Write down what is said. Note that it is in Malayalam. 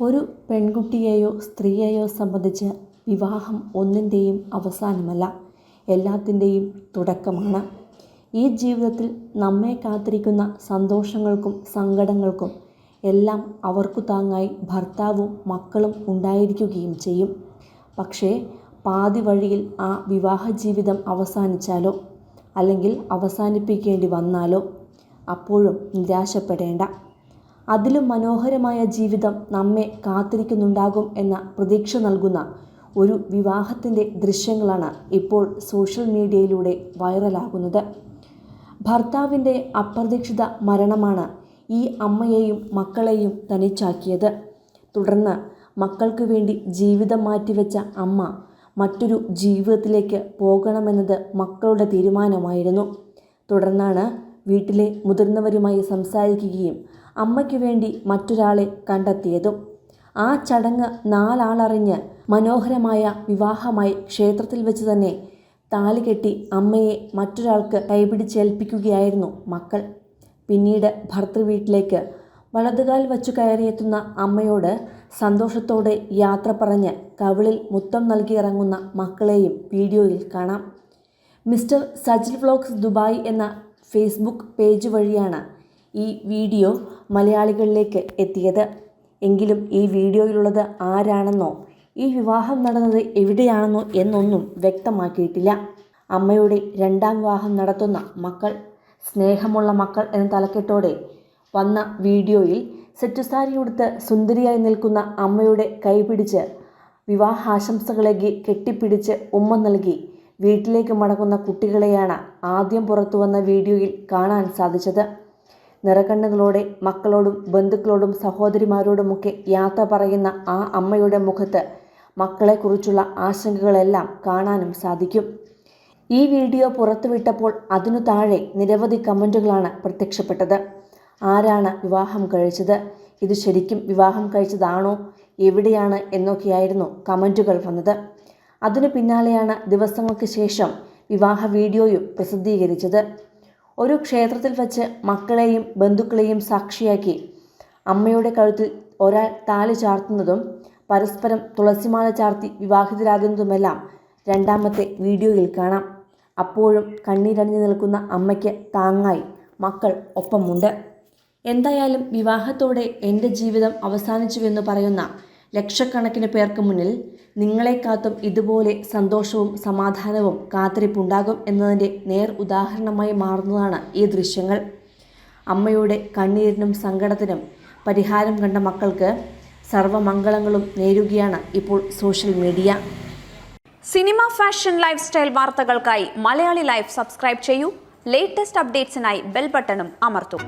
ഒരു പെൺകുട്ടിയെയോ സ്ത്രീയെയോ സംബന്ധിച്ച് വിവാഹം ഒന്നിന്റെയും അവസാനമല്ല എല്ലാത്തിന്റെയും തുടക്കമാണ്. ഈ ജീവിതത്തിൽ നമ്മെ കാത്തിരിക്കുന്ന സന്തോഷങ്ങൾക്കും സങ്കടങ്ങൾക്കും എല്ലാം അവർക്കു താങ്ങായി ഭർത്താവും മക്കളും ഉണ്ടായിരിക്കുകയും ചെയ്യും. പക്ഷേ പാതി വഴിയിൽ ആ വിവാഹ ജീവിതം അവസാനിച്ചാലോ? അല്ലെങ്കിൽ അവസാനിപ്പിക്കേണ്ടി വന്നാലോ? അപ്പോഴും നിരാശപ്പെടേണ്ട. അതിലും മനോഹരമായ ജീവിതം നമ്മെ കാത്തിരിക്കുന്നുണ്ടാകും എന്ന പ്രതീക്ഷ നൽകുന്ന ഒരു വിവാഹത്തിന്റെ ദൃശ്യങ്ങളാണ് ഇപ്പോൾ സോഷ്യൽ മീഡിയയിലൂടെ വൈറലാകുന്നത്. ഭർത്താവിന്റെ അപ്രതീക്ഷിത മരണമാണ് ഈ അമ്മയെയും മക്കളെയും തനിച്ചാക്കിയത്. തുടർന്ന് മക്കൾക്ക് വേണ്ടി ജീവിതം മാറ്റിവെച്ച അമ്മ മറ്റൊരു ജീവിതത്തിലേക്ക് പോകണമെന്നത് മക്കളുടെ തീരുമാനമായിരുന്നു. തുടർന്നാണ് വീട്ടിലെ മുതിർന്നവരുമായി സംസാരിക്കുകയും അമ്മയ്ക്ക് വേണ്ടി മറ്റൊരാളെ കണ്ടെത്തിയതും ആ ചടങ്ങ് നാലാളറിഞ്ഞ് മനോഹരമായ വിവാഹമായി ക്ഷേത്രത്തിൽ വെച്ച് തന്നെ താലി കെട്ടി അമ്മയെ മറ്റൊരാൾക്ക് കൈപിടിച്ചേൽപ്പിക്കുകയായിരുന്നു മക്കൾ. പിന്നീട് ഭർത്തൃവീട്ടിലേക്ക് വലതുകാൽ വച്ചു കയറിയെത്തുന്ന അമ്മയോട് സന്തോഷത്തോടെ യാത്ര പറഞ്ഞ് കവിളിൽ മുത്തം നൽകി ഇറങ്ങുന്ന മക്കളെയും വീഡിയോയിൽ കാണാം. മിസ്റ്റർ സജിൽ വ്ലോഗ്സ് ദുബായ് എന്ന ഫേസ്ബുക്ക് പേജ് വഴിയാണ് ഈ വീഡിയോ മലയാളികളിലേക്ക് എത്തിയത്. എങ്കിലും ഈ വീഡിയോയിലുള്ളത് ആരാണെന്നോ ഈ വിവാഹം നടന്നത് എവിടെയാണെന്നോ എന്നൊന്നും വ്യക്തമാക്കിയിട്ടില്ല. അമ്മയുടെ രണ്ടാം വിവാഹം നടത്തുന്ന മക്കൾ സ്നേഹമുള്ള മക്കൾ എന്ന തലക്കെട്ടോടെ വന്ന വീഡിയോയിൽ സെറ്റുസാരി ഉടുത്ത് സുന്ദരിയായി നിൽക്കുന്ന അമ്മയുടെ കൈപിടിച്ച് വിവാഹാശംസകളേക്ക് കെട്ടിപ്പിടിച്ച് ഉമ്മ നൽകി വീട്ടിലേക്ക് മടങ്ങുന്ന കുട്ടികളെയാണ് ആദ്യം പുറത്തു വന്ന വീഡിയോയിൽ കാണാൻ സാധിച്ചത്. നിറകണ്ണുകളോടെ മക്കളോടും ബന്ധുക്കളോടും സഹോദരിമാരോടുമൊക്കെ യാത്ര പറയുന്ന ആ അമ്മയുടെ മുഖത്ത് മക്കളെക്കുറിച്ചുള്ള ആശങ്കകളെല്ലാം കാണാനും സാധിക്കും. ഈ വീഡിയോ പുറത്തുവിട്ടപ്പോൾ അതിനു താഴെ നിരവധി കമന്റുകളാണ് പ്രത്യക്ഷപ്പെട്ടത്. ആരാണ് വിവാഹം കഴിച്ചത്? ഇത് ശരിക്കും വിവാഹം കഴിച്ചതാണോ? എവിടെയാണ്? എന്നൊക്കെയായിരുന്നു കമന്റുകൾ വന്നത്. അതിനു പിന്നാലെയാണ് ദിവസങ്ങൾക്ക് ശേഷം വിവാഹ വീഡിയോയും പ്രസിദ്ധീകരിച്ചത്. ഒരു ക്ഷേത്രത്തിൽ വച്ച് മക്കളെയും ബന്ധുക്കളെയും സാക്ഷിയാക്കി. അമ്മയുടെ കഴുത്തിൽ ഒരാൾ താലി ചാർത്തുന്നതും പരസ്പരം തുളസിമാല ചാർത്തി വിവാഹിതരാകുന്നതുമെല്ലാം രണ്ടാമത്തെ വീഡിയോയിൽ കാണാം. അപ്പോഴും കണ്ണീരണിഞ്ഞു നിൽക്കുന്ന അമ്മയ്ക്ക് താങ്ങായി. മക്കൾ ഒപ്പമുണ്ട്. എന്തായാലും വിവാഹത്തോടെ എന്റെ ജീവിതം അവസാനിച്ചുവെന്ന് പറയുന്ന ലക്ഷക്കണക്കിന് പേർക്ക് മുന്നിൽ നിങ്ങളെ കാത്തും ഇതുപോലെ സന്തോഷവും സമാധാനവും കാത്തിരിപ്പുണ്ടാകും എന്നതിന്റെ നേർ ഉദാഹരണമായി മാറുന്നതാണ് ഈ ദൃശ്യങ്ങൾ. അമ്മയുടെ കണ്ണീരിനും സങ്കടത്തിനും പരിഹാരം കണ്ട മക്കൾക്ക് സർവമംഗളങ്ങളും നേരുകയാണ് ഇപ്പോൾ social media. Cinema fashion lifestyle വാർത്തകൾക്കായി മലയാളി ലൈഫ് സബ്സ്ക്രൈബ് ചെയ്യൂ. ലേറ്റസ്റ്റ് അപ്ഡേറ്റ്സിനായി ബെൽ ബട്ടണും അമർത്തും.